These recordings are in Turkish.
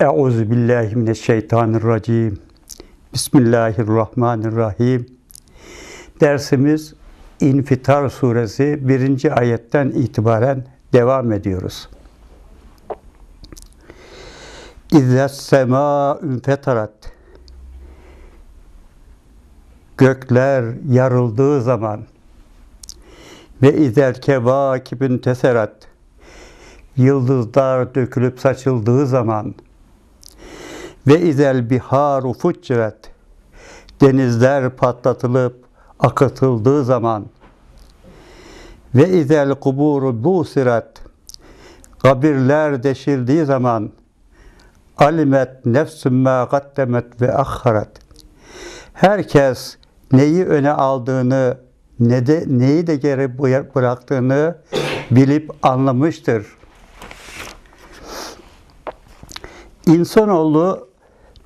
Euzu billahi mineşşeytanirracim. Bismillahirrahmanirrahim. Dersimiz İnfitar suresi 1. ayetten itibaren devam ediyoruz. İzzes sema ünfetarat. Gökler yarıldığı zaman ve izel kevakibün teserat. Yıldızlar dökülüp saçıldığı zaman ve izel biharu fucciret. Denizler patlatılıp akıtıldığı zaman. Ve izel kuburu busirat kabirler deşildiği zaman. Alimet nefsün ma kaddemet ve ahharet herkes neyi öne aldığını ne de neyi de geri bıraktığını bilip anlamıştır. İnsanoğlu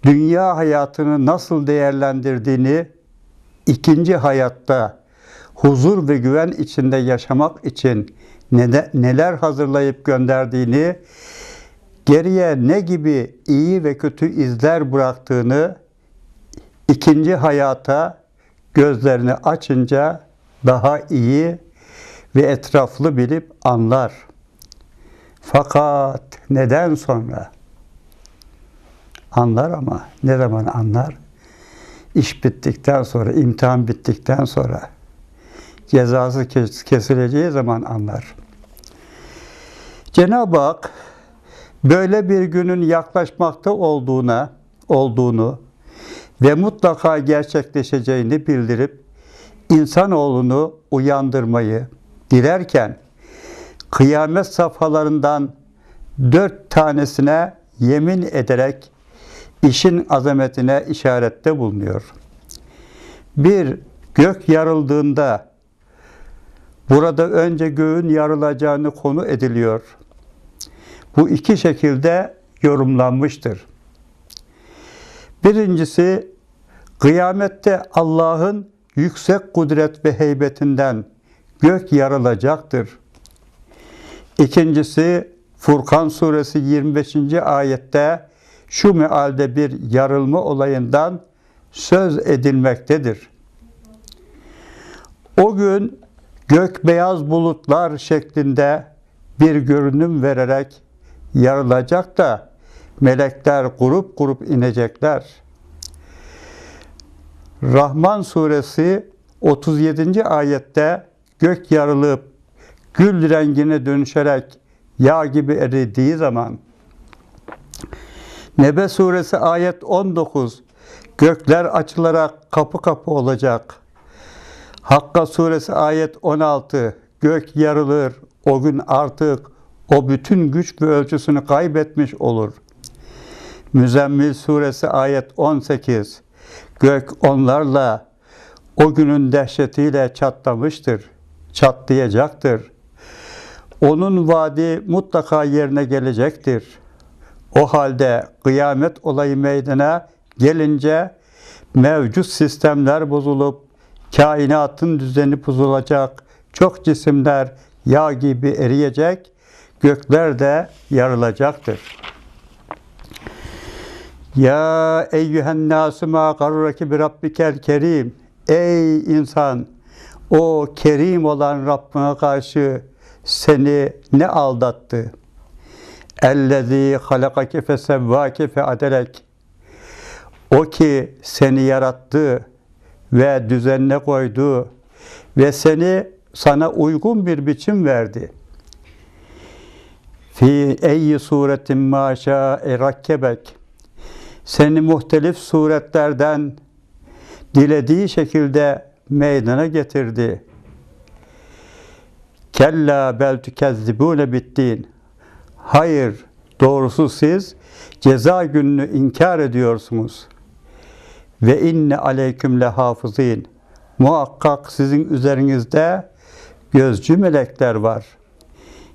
dünya hayatını nasıl değerlendirdiğini ikinci hayatta huzur ve güven içinde yaşamak için neler hazırlayıp gönderdiğini, geriye ne gibi iyi ve kötü izler bıraktığını ikinci hayata gözlerini açınca daha iyi ve etraflı bilip anlar. Fakat neden sonra? Anlar ama ne zaman anlar? İş bittikten sonra, imtihan bittikten sonra, cezası kesileceği zaman anlar. Cenab-ı Hak böyle bir günün yaklaşmakta olduğuna, olduğunu ve mutlaka gerçekleşeceğini bildirip insanoğlunu uyandırmayı dilerken kıyamet safhalarından dört tanesine yemin ederek işin azametine işarette bulunuyor. Bir, gök yarıldığında burada önce göğün yarılacağını konu ediliyor. Bu iki şekilde yorumlanmıştır. Birincisi, kıyamette Allah'ın yüksek kudret ve heybetinden gök yarılacaktır. İkincisi, Furkan suresi 25. ayette şu mealde bir yarılma olayından söz edilmektedir. O gün gök beyaz bulutlar şeklinde bir görünüm vererek yarılacak da melekler grup grup inecekler. Rahman suresi 37. ayette gök yarılıp gül rengine dönüşerek yağ gibi eridiği zaman Nebe suresi ayet 19 Gökler açılarak kapı kapı olacak. Hakka suresi ayet 16 Gök yarılır. O gün artık o bütün güç ve ölçüsünü kaybetmiş olur. Müzzemmil suresi ayet 18 Gök onlarla o günün dehşetiyle çatlamıştır, çatlayacaktır. Onun vaadi mutlaka yerine gelecektir. O halde kıyamet olayı meydana gelince mevcut sistemler bozulup kainatın düzeni bozulacak, çok cisimler yağ gibi eriyecek, gökler de yarılacaktır. Ya eyyühen nasu ma garraki bi rabbikel kerim. Ey insan, o kerim olan Rabbine karşı seni ne aldattı? Ellezî halakake fesevvâke feadelek. O ki seni yarattı ve düzenine koydu ve seni sana uygun bir biçim verdi. Fi eyyi suretin maşa erakkebek. Seni muhtelif suretlerden dilediği şekilde meydana getirdi. Kella bel tükezzibune bittin. Hayır, doğrusu siz ceza gününü inkar ediyorsunuz. Ve inne aleyküm le hafızin. Muhakkak sizin üzerinizde gözcü melekler var.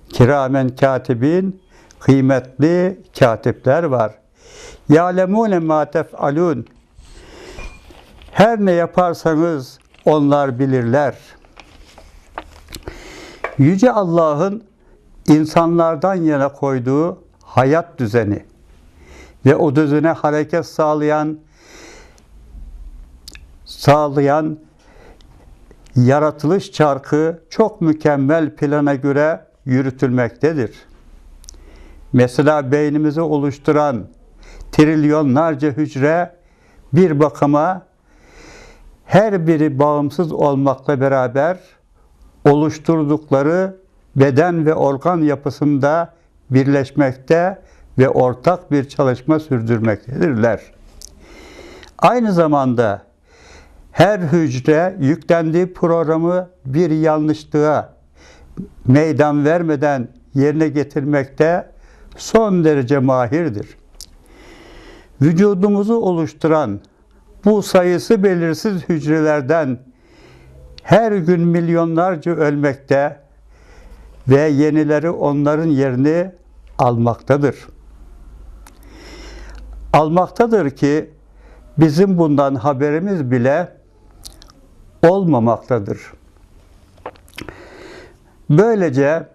Kiramen katibin, kıymetli katipler var. Ya'lemune ma tef'alun. Her ne yaparsanız onlar bilirler. Yüce Allah'ın insanlardan yana koyduğu hayat düzeni ve o düzene hareket sağlayan sağlayan yaratılış çarkı çok mükemmel plana göre yürütülmektedir. Mesela beynimizi oluşturan trilyonlarca hücre bir bakıma her biri bağımsız olmakla beraber oluşturdukları beden ve organ yapısında birleşmekte ve ortak bir çalışma sürdürmektedirler. Aynı zamanda her hücre yüklendiği programı bir yanlışlığa meydan vermeden yerine getirmekte son derece mahirdir. Vücudumuzu oluşturan bu sayısı belirsiz hücrelerden her gün milyonlarca ölmekte ve yenileri onların yerini almaktadır. Almaktadır ki bizim bundan haberimiz bile olmamaktadır. Böylece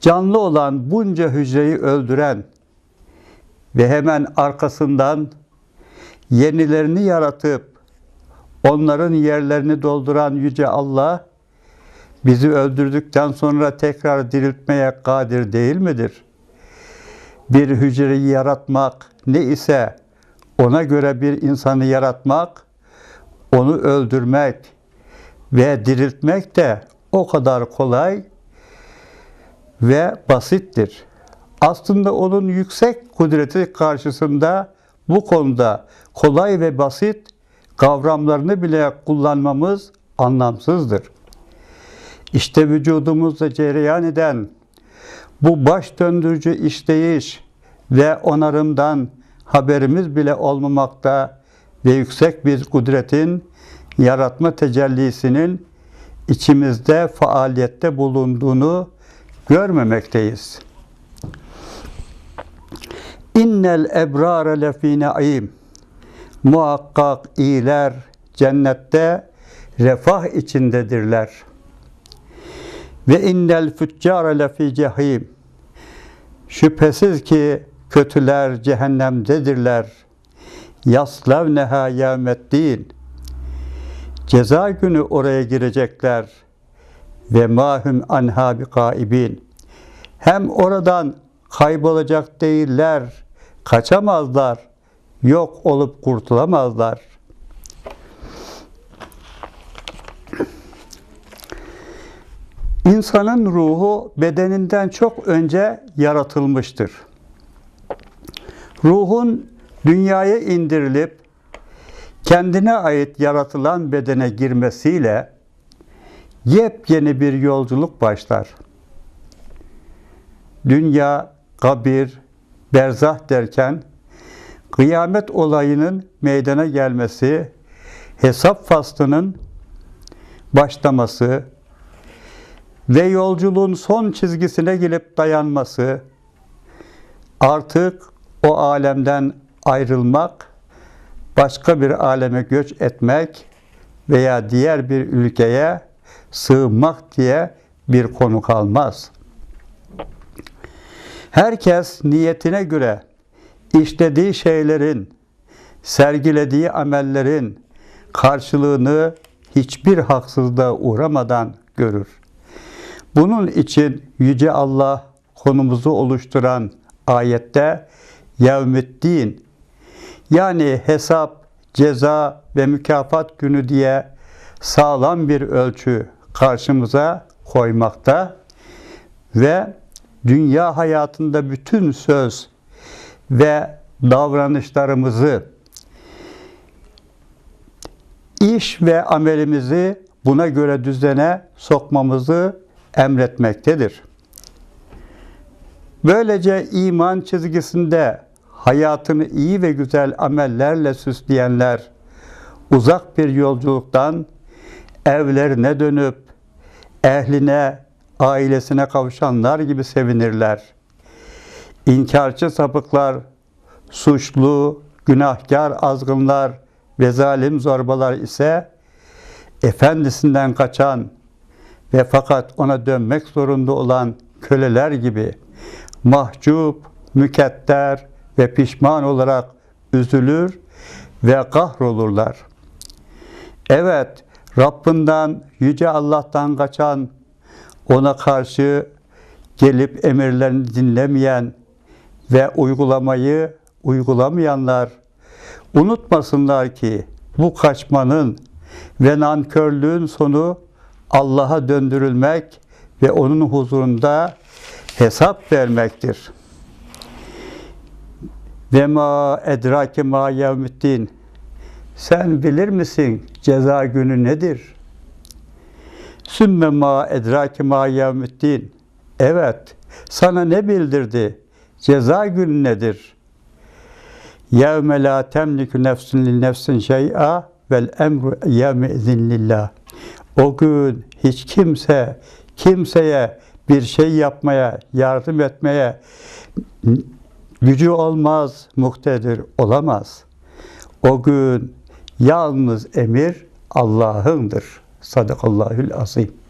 canlı olan bunca hücreyi öldüren ve hemen arkasından yenilerini yaratıp onların yerlerini dolduran yüce Allah bizi öldürdükten sonra tekrar diriltmeye kadir değil midir? Bir hücreyi yaratmak ne ise ona göre bir insanı yaratmak, onu öldürmek ve diriltmek de o kadar kolay ve basittir. Aslında onun yüksek kudreti karşısında bu konuda kolay ve basit kavramlarını bile kullanmamız anlamsızdır. İşte vücudumuzda cereyan eden bu baş döndürücü işleyiş ve onarımdan haberimiz bile olmamakta ve yüksek bir kudretin yaratma tecellisinin içimizde faaliyette bulunduğunu görmemekteyiz. İnnel ebrare lefî naim. Muhakkak iyiler cennette refah içindedirler. Ve innel füccare lefî cehîm. Şüphesiz ki kötüler cehennemdedirler. Yaslevneha yevmeddin. Ceza günü oraya girecekler. Ve mahum anha bi kaibin. Hem oradan kaybolacak değiller, kaçamazlar, yok olup kurtulamazlar. İnsanın ruhu bedeninden çok önce yaratılmıştır. Ruhun dünyaya indirilip kendine ait yaratılan bedene girmesiyle yepyeni bir yolculuk başlar. Dünya, kabir, berzah derken kıyamet olayının meydana gelmesi, hesap faslının başlaması ve yolculuğun son çizgisine gelip dayanması, artık o alemden ayrılmak, başka bir aleme göç etmek veya diğer bir ülkeye sığınmak diye bir konu kalmaz. Herkes niyetine göre işlediği şeylerin, sergilediği amellerin karşılığını hiçbir haksızlığa uğramadan görür. Bunun için Yüce Allah konumuzu oluşturan ayette yevmiddin yani hesap, ceza ve mükafat günü diye sağlam bir ölçü karşımıza koymakta ve dünya hayatında bütün söz ve davranışlarımızı iş ve amelimizi buna göre düzene sokmamızı emretmektedir. Böylece iman çizgisinde hayatını iyi ve güzel amellerle süsleyenler uzak bir yolculuktan evlerine dönüp ehline, ailesine kavuşanlar gibi sevinirler. İnkarcı sapıklar, suçlu, günahkar azgınlar ve zalim zorbalar ise efendisinden kaçan ve fakat ona dönmek zorunda olan köleler gibi mahcup, mükedder ve pişman olarak üzülür ve kahrolurlar. Evet, Rabbinden, Yüce Allah'tan kaçan, ona karşı gelip emirlerini dinlemeyen ve uygulamayı uygulamayanlar unutmasınlar ki bu kaçmanın ve nankörlüğün sonu Allah'a döndürülmek ve onun huzurunda hesap vermektir. Ve ma edrake ma yevmiddin. Sen bilir misin ceza günü nedir? Sümme ma edrake ma yevmiddin. Evet, sana ne bildirdi? Ceza günü nedir? Yevme la temliku nefsun li nefsin şey'a vel emru yevme izin lillah. O gün hiç kimse kimseye bir şey yapmaya, yardım etmeye gücü olmaz, muhtedir olamaz. O gün yalnız emir Allah'ındır. Sadakallahül azim.